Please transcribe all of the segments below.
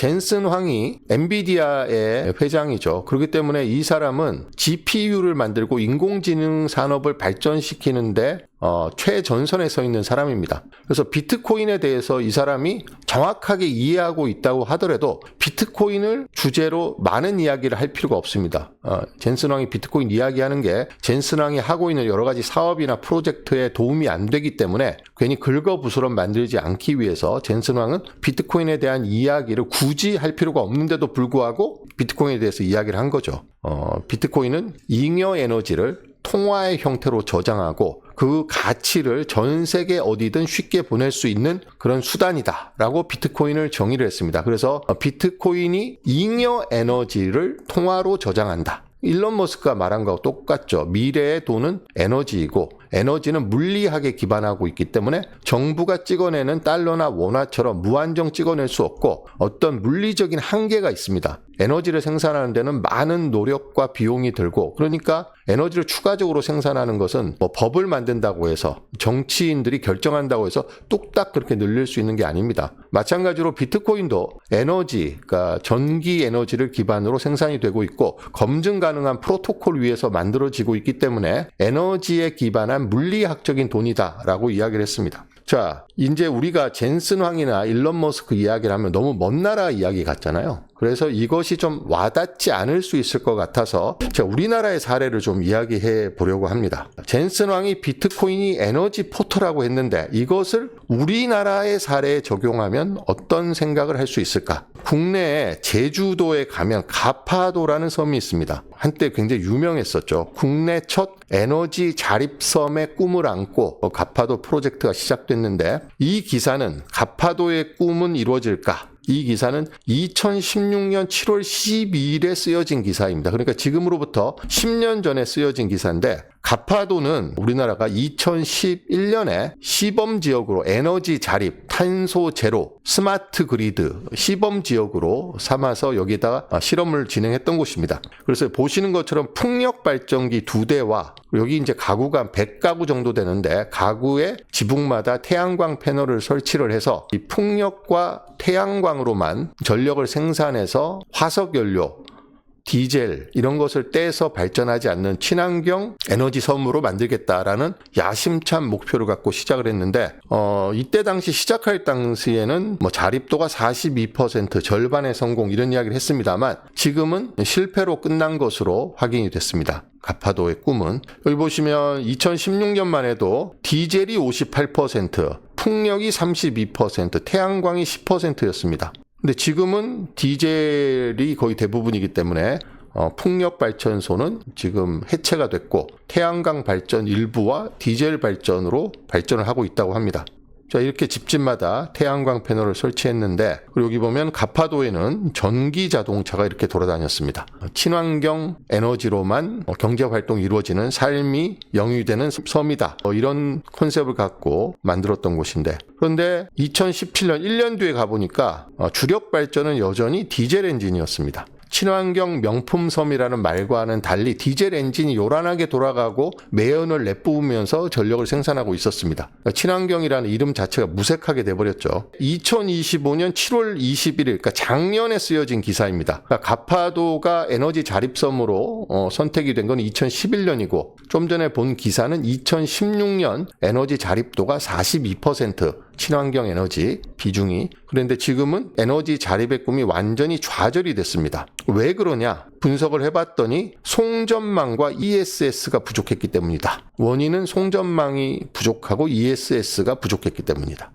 젠슨 황이 엔비디아의 회장이죠. 그렇기 때문에 이 사람은 GPU를 만들고 인공지능 산업을 발전시키는데 어, 최전선에 서 있는 사람입니다. 그래서 비트코인에 대해서 이 사람이 정확하게 이해하고 있다고 하더라도 비트코인을 주제로 많은 이야기를 할 필요가 없습니다. 어, 젠슨 왕이 비트코인 이야기하는 게 젠슨 왕이 하고 있는 여러 가지 사업이나 프로젝트에 도움이 안 되기 때문에 괜히 긁어부스럼 만들지 않기 위해서 젠슨 왕은 비트코인에 대한 이야기를 굳이 할 필요가 없는데도 불구하고 비트코인에 대해서 이야기를 한 거죠. 어, 비트코인은 잉여 에너지를 통화의 형태로 저장하고 그 가치를 전 세계 어디든 쉽게 보낼 수 있는 그런 수단이다라고 비트코인을 정의를 했습니다. 그래서 비트코인이 잉여 에너지를 통화로 저장한다. 일론 머스크가 말한 거하고 똑같죠. 미래의 돈은 에너지이고 에너지는 물리학에 기반하고 있기 때문에 정부가 찍어내는 달러나 원화처럼 무한정 찍어낼 수 없고 어떤 물리적인 한계가 있습니다. 에너지를 생산하는 데는 많은 노력과 비용이 들고 그러니까 에너지를 추가적으로 생산하는 것은 뭐 법을 만든다고 해서 정치인들이 결정한다고 해서 뚝딱 그렇게 늘릴 수 있는 게 아닙니다. 마찬가지로 비트코인도 에너지, 그러니까 전기 에너지를 기반으로 생산이 되고 있고 검증 가능한 프로토콜 위에서 만들어지고 있기 때문에 에너지에 기반한 물리학적인 돈이다라고 이야기를 했습니다. 자, 이제 우리가 젠슨 황이나 일론 머스크 이야기를 하면 너무 먼 나라 이야기 같잖아요. 그래서 이것이 좀 와닿지 않을 수 있을 것 같아서 제가 우리나라의 사례를 좀 이야기해 보려고 합니다. 젠슨 왕이 비트코인이 에너지 포터라고 했는데 이것을 우리나라의 사례에 적용하면 어떤 생각을 할 수 있을까? 국내에 제주도에 가면 가파도라는 섬이 있습니다. 한때 굉장히 유명했었죠. 국내 첫 에너지 자립섬의 꿈을 안고 가파도 프로젝트가 시작됐는데 이 기사는 가파도의 꿈은 이루어질까? 이 기사는 2016년 7월 12일에 쓰여진 기사입니다. 그러니까 지금으로부터 10년 전에 쓰여진 기사인데 가파도는 우리나라가 2011년에 시범 지역으로 에너지 자립, 탄소 제로, 스마트 그리드 시범 지역으로 삼아서 여기다가 실험을 진행했던 곳입니다. 그래서 보시는 것처럼 풍력 발전기 두 대와 여기 이제 가구가 한 100가구 정도 되는데 가구의 지붕마다 태양광 패널을 설치를 해서 이 풍력과 태양광으로만 전력을 생산해서 화석 연료 디젤 이런 것을 떼서 발전하지 않는 친환경 에너지 섬으로 만들겠다라는 야심찬 목표를 갖고 시작을 했는데 어 이때 당시 시작할 당시에는 뭐 자립도가 42% 절반의 성공 이런 이야기를 했습니다만 지금은 실패로 끝난 것으로 확인이 됐습니다. 가파도의 꿈은 여기 보시면 2016년만 해도 디젤이 58%, 풍력이 32%, 태양광이 10%였습니다. 근데 지금은 디젤이 거의 대부분이기 때문에 어, 풍력 발전소는 지금 해체가 됐고 태양광 발전 일부와 디젤 발전으로 발전을 하고 있다고 합니다. 자, 이렇게 집집마다 태양광 패널을 설치했는데, 그리고 여기 보면 가파도에는 전기 자동차가 이렇게 돌아다녔습니다. 친환경 에너지로만 경제 활동이 이루어지는 삶이 영위되는 섬이다. 어, 이런 컨셉을 갖고 만들었던 곳인데, 그런데 2017년 1년 뒤에 가보니까 어, 주력 발전은 여전히 디젤 엔진이었습니다. 친환경 명품 섬이라는 말과는 달리 디젤 엔진이 요란하게 돌아가고 매연을 내뿜으면서 전력을 생산하고 있었습니다. 그러니까 친환경이라는 이름 자체가 무색하게 돼버렸죠. 2025년 7월 21일, 그러니까 작년에 쓰여진 기사입니다. 그러니까 가파도가 에너지 자립섬으로 어, 선택이 된 건 2011년이고 좀 전에 본 기사는 2016년 에너지 자립도가 42% 친환경 에너지 비중이 그런데 지금은 에너지 자립의 꿈이 완전히 좌절이 됐습니다. 왜 그러냐? 분석을 해봤더니 송전망과 ESS가 부족했기 때문이다. 원인은 송전망이 부족하고 ESS가 부족했기 때문이다.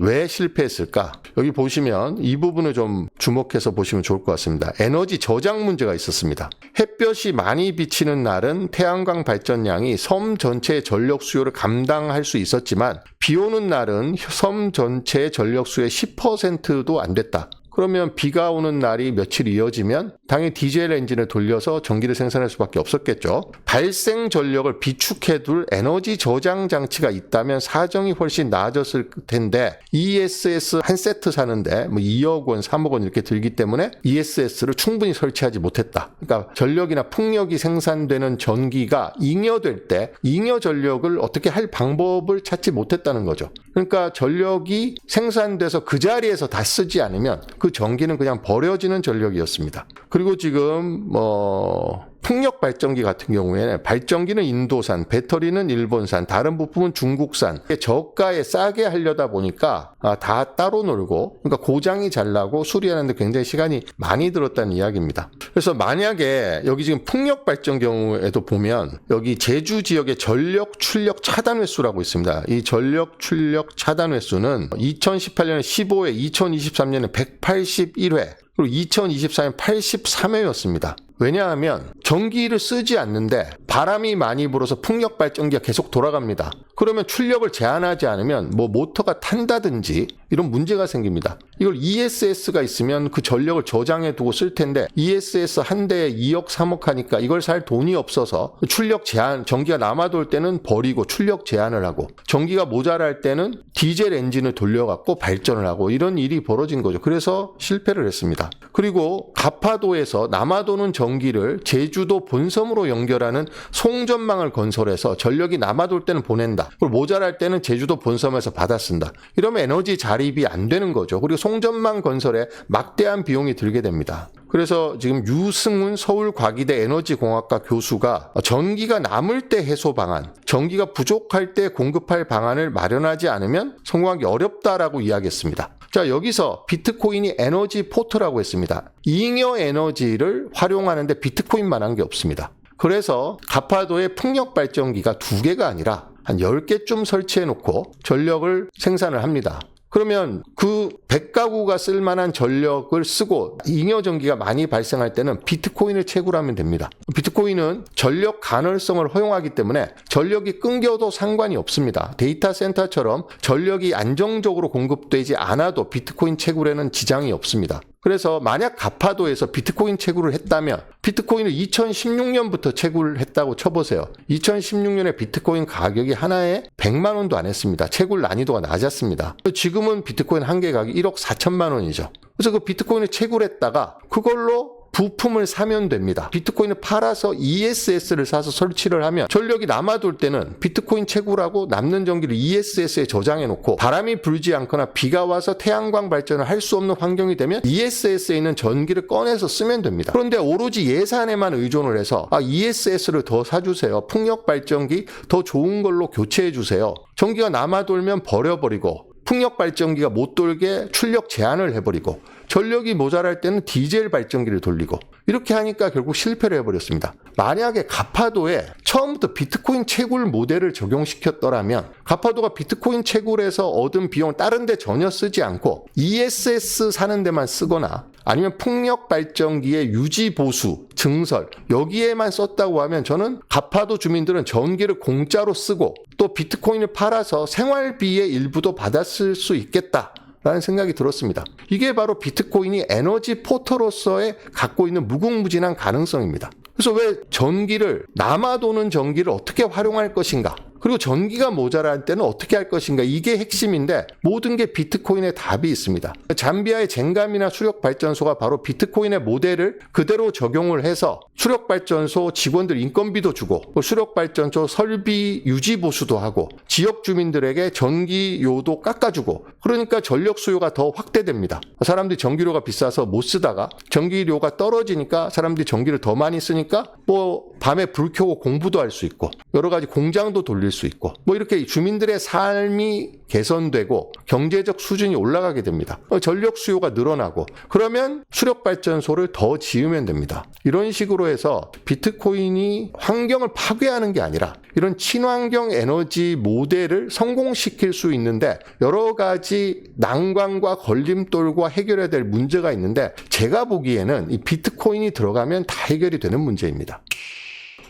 왜 실패했을까? 여기 보시면 이 부분을 좀 주목해서 보시면 좋을 것 같습니다. 에너지 저장 문제가 있었습니다. 햇볕이 많이 비치는 날은 태양광 발전량이 섬 전체의 전력 수요를 감당할 수 있었지만 비 오는 날은 섬 전체의 전력 수의 10%도 안 됐다. 그러면 비가 오는 날이 며칠 이어지면 당연히 디젤 엔진을 돌려서 전기를 생산할 수밖에 없었겠죠. 발생 전력을 비축해둘 에너지 저장 장치가 있다면 사정이 훨씬 나아졌을 텐데 ESS 한 세트 사는데 뭐 2억 원, 3억 원 이렇게 들기 때문에 ESS를 충분히 설치하지 못했다. 그러니까 전력이나 풍력이 생산되는 전기가 잉여될 때 잉여 전력을 어떻게 할 방법을 찾지 못했다는 거죠. 그러니까 전력이 생산돼서 그 자리에서 다 쓰지 않으면 그그 전기는 그냥 버려지는 전력이었습니다. 그리고 지금 뭐 풍력 발전기 같은 경우에는 발전기는 인도산, 배터리는 일본산, 다른 부품은 중국산. 저가에 싸게 하려다 보니까 아, 다 따로 놀고 그러니까 고장이 잘 나고 수리하는데 굉장히 시간이 많이 들었다는 이야기입니다. 그래서 만약에 여기 지금 풍력 발전 경우에도 보면 여기 제주 지역의 전력 출력 차단 횟수라고 있습니다. 이 전력 출력 차단 횟수는 2018년에 15회, 2023년에 181회, 그리고 2024년 83회였습니다. 왜냐하면 전기를 쓰지 않는데 바람이 많이 불어서 풍력 발전기가 계속 돌아갑니다. 그러면 출력을 제한하지 않으면 뭐 모터가 탄다든지 이런 문제가 생깁니다. 이걸 ESS가 있으면 그 전력을 저장해 두고 쓸 텐데 ESS 한 대에 2억 3억 하니까 이걸 살 돈이 없어서 출력 제한 전기가 남아돌 때는 버리고 출력 제한을 하고 전기가 모자랄 때는 디젤 엔진을 돌려갖고 발전을 하고 이런 일이 벌어진 거죠. 그래서 실패를 했습니다. 그리고 가파도에서 남아도는 전 기를 제주도 본섬으로 연결하는 송전망을 건설해서 전력이 남아돌 때는 보낸다. 그리고 모자랄 때는 제주도 본섬에서 받아 쓴다. 이러면 에너지 자립이 안 되는 거죠. 그리고 송전망 건설에 막대한 비용이 들게 됩니다. 그래서 지금 유승훈 서울과기대 에너지공학과 교수가 전기가 남을 때 해소 방안, 전기가 부족할 때 공급할 방안을 마련하지 않으면 성공하기 어렵다라고 이야기했습니다. 자, 여기서 비트코인이 에너지 포트라고 했습니다. 잉여 에너지를 활용하는데 비트코인만 한 게 없습니다. 그래서 가파도의 풍력 발전기가 두 개가 아니라 한 10개쯤 설치해 놓고 전력을 생산을 합니다. 그러면 그 100가구가 쓸 만한 전력을 쓰고 잉여 전기가 많이 발생할 때는 비트코인을 채굴 하면 됩니다. 비트코인은 전력 간헐성을 허용하기 때문에 전력이 끊겨도 상관이 없습니다. 데이터 센터처럼 전력이 안정적으로 공급되지 않아도 비트코인 채굴에는 지장이 없습니다. 그래서 만약 가파도에서 비트코인 채굴을 했다면 비트코인을 2016년부터 채굴을 했다고 쳐보세요. 2016년에 비트코인 가격이 하나에 100만 원도 안 했습니다. 채굴 난이도가 낮았습니다. 지금은 비트코인 한 개 가격이 1억 4천만 원이죠. 그래서 그 비트코인을 채굴했다가 그걸로 부품을 사면 됩니다. 비트코인을 팔아서 ESS를 사서 설치를 하면 전력이 남아돌 때는 비트코인 채굴하고 남는 전기를 ESS에 저장해 놓고 바람이 불지 않거나 비가 와서 태양광 발전을 할 수 없는 환경이 되면 ESS에 있는 전기를 꺼내서 쓰면 됩니다. 그런데 오로지 예산에만 의존을 해서 아 ESS를 더 사주세요. 풍력 발전기 더 좋은 걸로 교체해 주세요. 전기가 남아돌면 버려버리고 풍력 발전기가 못 돌게 출력 제한을 해버리고 전력이 모자랄 때는 디젤 발전기를 돌리고 이렇게 하니까 결국 실패를 해버렸습니다. 만약에 가파도에 처음부터 비트코인 채굴 모델을 적용시켰더라면 가파도가 비트코인 채굴에서 얻은 비용 다른 데 전혀 쓰지 않고 ESS 사는 데만 쓰거나 아니면 풍력 발전기의 유지 보수, 증설 여기에만 썼다고 하면 저는 가파도 주민들은 전기를 공짜로 쓰고 또 비트코인을 팔아서 생활비의 일부도 받았을 수 있겠다. 라는 생각이 들었습니다. 이게 바로 비트코인이 에너지 포터로서의 갖고 있는 무궁무진한 가능성입니다. 그래서 왜 전기를 남아도는 전기를 어떻게 활용할 것인가? 그리고 전기가 모자랄 때는 어떻게 할 것인가 이게 핵심인데 모든 게 비트코인의 답이 있습니다. 잠비아의 젠감이나 수력 발전소가 바로 비트코인의 모델을 그대로 적용을 해서 수력 발전소 직원들 인건비도 주고 수력 발전소 설비 유지 보수도 하고 지역 주민들에게 전기 요도 깎아주고 그러니까 전력 수요가 더 확대됩니다. 사람들이 전기료가 비싸서 못 쓰다가 전기료가 떨어지니까 사람들이 전기를 더 많이 쓰니까 뭐 밤에 불 켜고 공부도 할 수 있고 여러 가지 공장도 돌릴 수 있고 뭐 이렇게 주민들의 삶이 개선되고 경제적 수준이 올라가게 됩니다. 전력 수요가 늘어나고 그러면 수력 발전소를 더 지으면 됩니다. 이런 식으로 해서 비트코인이 환경을 파괴하는 게 아니라 이런 친환경 에너지 모델을 성공시킬 수 있는데 여러 가지 난관과 걸림돌과 해결해야 될 문제가 있는데 제가 보기에는 이 비트코인이 들어가면 다 해결이 되는 문제입니다.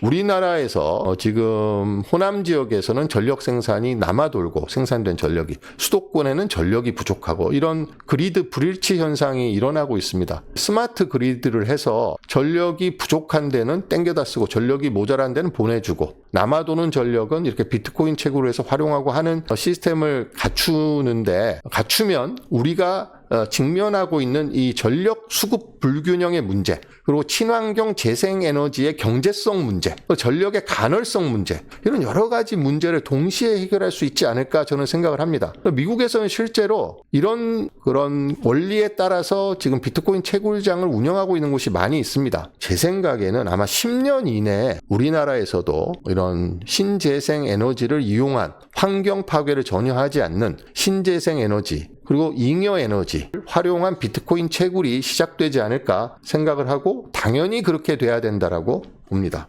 우리나라에서 지금 호남 지역에서는 전력 생산이 남아 돌고 생산된 전력이 수도권에는 전력이 부족하고 이런 그리드 불일치 현상이 일어나고 있습니다. 스마트 그리드를 해서 전력이 부족한 데는 땡겨다 쓰고 전력이 모자란 데는 보내주고 남아도는 전력은 이렇게 비트코인 채굴을 해서 활용하고 하는 어, 시스템을 갖추는데 갖추면 우리가 어, 직면하고 있는 이 전력 수급 불균형의 문제, 그리고 친환경 재생 에너지의 경제성 문제, 또 전력의 간헐성 문제, 이런 여러 가지 문제를 동시에 해결할 수 있지 않을까 저는 생각을 합니다. 미국에서는 실제로 이런 그런 원리에 따라서 지금 비트코인 채굴장을 운영하고 있는 곳이 많이 있습니다. 제 생각에는 아마 10년 이내에 우리나라에서도 이런 신재생 에너지를 이용한 환경 파괴를 전혀 하지 않는 신재생 에너지 그리고 잉여 에너지 활용한 비트코인 채굴이 시작되지 않을까 생각을 하고 당연히 그렇게 돼야 된다라고 봅니다.